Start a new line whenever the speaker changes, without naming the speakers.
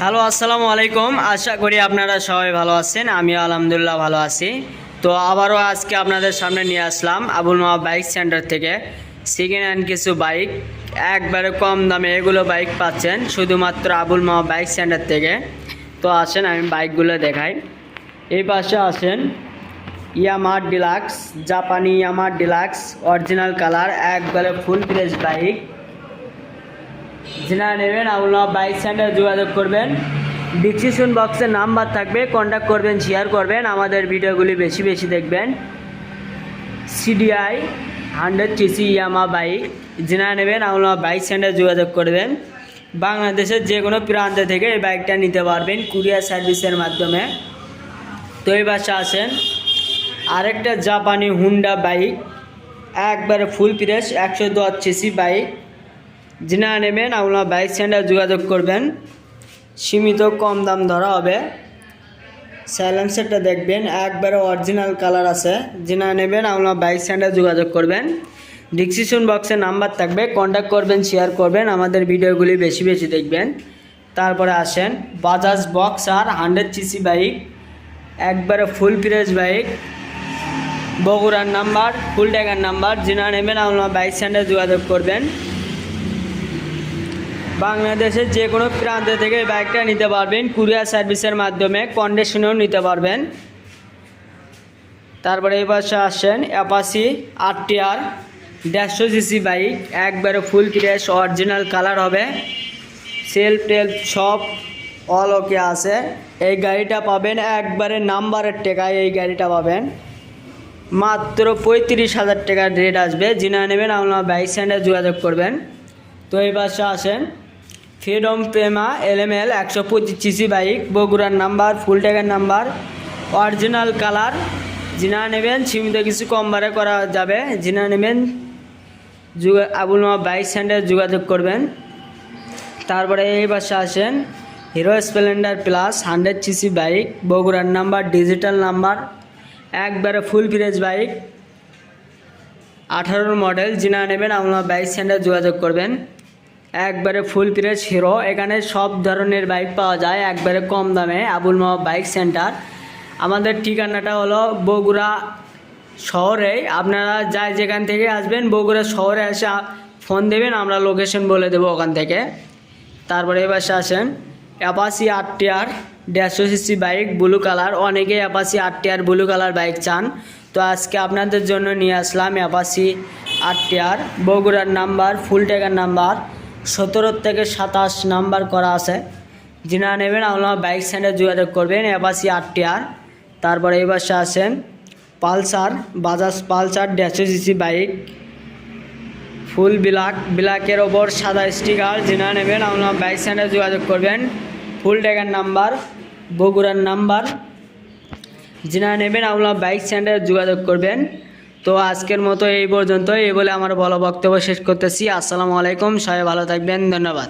Hello, আসসালামু আলাইকুম। আশা করি আপনারা সবাই ভালো আছেন। আমি আলহামদুলিল্লাহ ভালো আছি। তো আবারও আজকে আপনাদের সামনে নিয়ে আসলাম আবুল মামা বাইক সেন্টার থেকে। সেকেন্ড হ্যান্ড কিছু বাইক। একবারে কম দামে এগুলো বাইক পাচ্ছেন, শুধুমাত্র আবুল মামা বাইক সেন্টার থেকে। তো আসেন, আমি বাইকগুলো দেখাই। এই পাশে আসেন ইয়ামার ডিলাক্স, জাপানি ইয়ামার ডিলাক্স, অরিজিনাল কালার, একবারে ফুল প্রেস বাইক যেটা নেবেন আপনারা বাইক সেন্টারে যোগাযোগ করবেন। ডিসক্রিপশন বক্সে নাম্বার থাকবে কন্ট্যাক্ট করবেন শেয়ার করবেন, আমাদের ভিডিওগুলি বেশি বেশি দেখবেন। CDI hundred CC Yamaha bike যেটা নেবেন আপনারা বাইক সেন্টারে যোগাযোগ করবেন। বাংলাদেশের যে কোনো প্রান্ত থেকে এই বাইকটা নিতে পারবেন কুরিয়ার সার্ভিসের মাধ্যমে। তো এই বাসা আসেন, আরেকটা জাপানি হুন্ডা বাইক একবারে ফুল প্রেস একশো দশ সিসি বাইক যিনা নেবেন আপনারা বাইক সেন্টার যোগাযোগ করবেন। সীমিত কম দাম ধরা হবে। সাইলেন্সারটা দেখবেন, একবারে অরিজিনাল কালার আছে। যিনা নেবেন আপনারা বাইক সেন্টার যোগাযোগ করবেন। ডিসক্রিপশন বক্সে নাম্বার থাকবে কন্ট্যাক্ট করবেন শেয়ার করবেন, আমাদের ভিডিওগুলি বেশি বেশি দেখবেন। তারপরে আসেন বাজাজ বক্স আর হান্ড্রেড সিসি বাইক একবারে ফুল প্রেস বাইক বগুড়ার নাম্বার ফুল ট্যাগার নাম্বার যিনা নেবেন আপনারা বাইক সেন্টার যোগাযোগ করবেন। বাংলাদেশের যে কোনো প্রান্ত থেকে বাইকটা নিতে পারবেন, কুরিয়ার সার্ভিসের মাধ্যমে কন্ডিশনেও নিতে পারবেন। তারপরে এই পাশে আসেন অ্যাপাসি আর টিআর দেড়শো সিসি বাইক, একবারে ফুল ফ্রেশ অরিজিনাল কালার হবে। সেলফ টেলফ সব অল ওকে আছে। এই গাড়িটা পাবেন একবারে নাম্বারের টেকায় এই গাড়িটা পাবেন। মাত্র পঁয়ত্রিশ হাজার টাকার রেট আসবে। যিনা নেবেন, আপনার বাইক সেন্টারে যোগাযোগ করবেন। তো এই পাশে আসেন ফ্রিডম প্রেমা, এলএমএল, একশো পঁচিশ সিসি বাইক, বগুড়ার নাম্বার ফুল ট্যাগের নাম্বার, অরিজিনাল কালার যিনা নেবেন, সীমিত কিছু কম বারে করা যাবে। যিনা নেবেন আবুল মা বাইক সেন্টারে যোগাযোগ করবেন। তারপরে এই পাশে আসেন, Hero Splendor plus, hundred CC bike, বগুড়ার নাম্বার, ডিজিটাল নাম্বার, একবারে ফুল ফ্রেশ বাইক। আঠারোর মডেল যিনা নেবেন আপনারা বাইক সেন্টারে যোগাযোগ করবেন। একবারে ফুল প্রেস হিরো এখানে সব ধরনের বাইক পাওয়া যায়, একবারে কম দামে। আবুল মামা বাইক সেন্টার আমাদের ঠিকানাটা হলো বগুড়া শহরে। আপনারা যাই যেখান থেকে আসবেন, বগুড়া শহরে এসে ফোন দেবেন, আমরা লোকেশন বলে দেবো ওখান থেকে। তারপরে এবার আসেন অ্যাপাসি আর টিআর দেড়শো সিসি বাইক ব্লু কালার অনেকেই Apache R TR blue colour bike চান। তো আজকে আপনাদের জন্য নিয়ে আসলাম অ্যাপাসি আর টিআর বগুড়ার নাম্বার ফুল ট্যাগার নাম্বার সতেরো থেকে সাতাশ নাম্বার করা আছে। যিনা নেবেন আপনারা বাইক সেন্টারে যোগাযোগ করবেন। অ্যাপাসি আর টিআর তারপরে এই পাশে আসেন পালসার, বাজাজ পালসার দেড়শো বাইক, ফুল ব্ল্যাক, ব্ল্যাকের ওপর সাদা স্টিকার। যিনা নেবেন আপনারা বাইক সেন্টারে যোগাযোগ করবেন। ফুল ট্যাগার নাম্বার, বগুড়ার নাম্বার। যিনা নেবেন আপনারা বাইক সেন্টারে যোগাযোগ করবেন। তো আজকের মতো এই পর্যন্ত এই বলে আমার বলা বক্তব্য শেষ করতেছি। আসসালামু আলাইকুম। সবাই ভালো থাকবেন। ধন্যবাদ।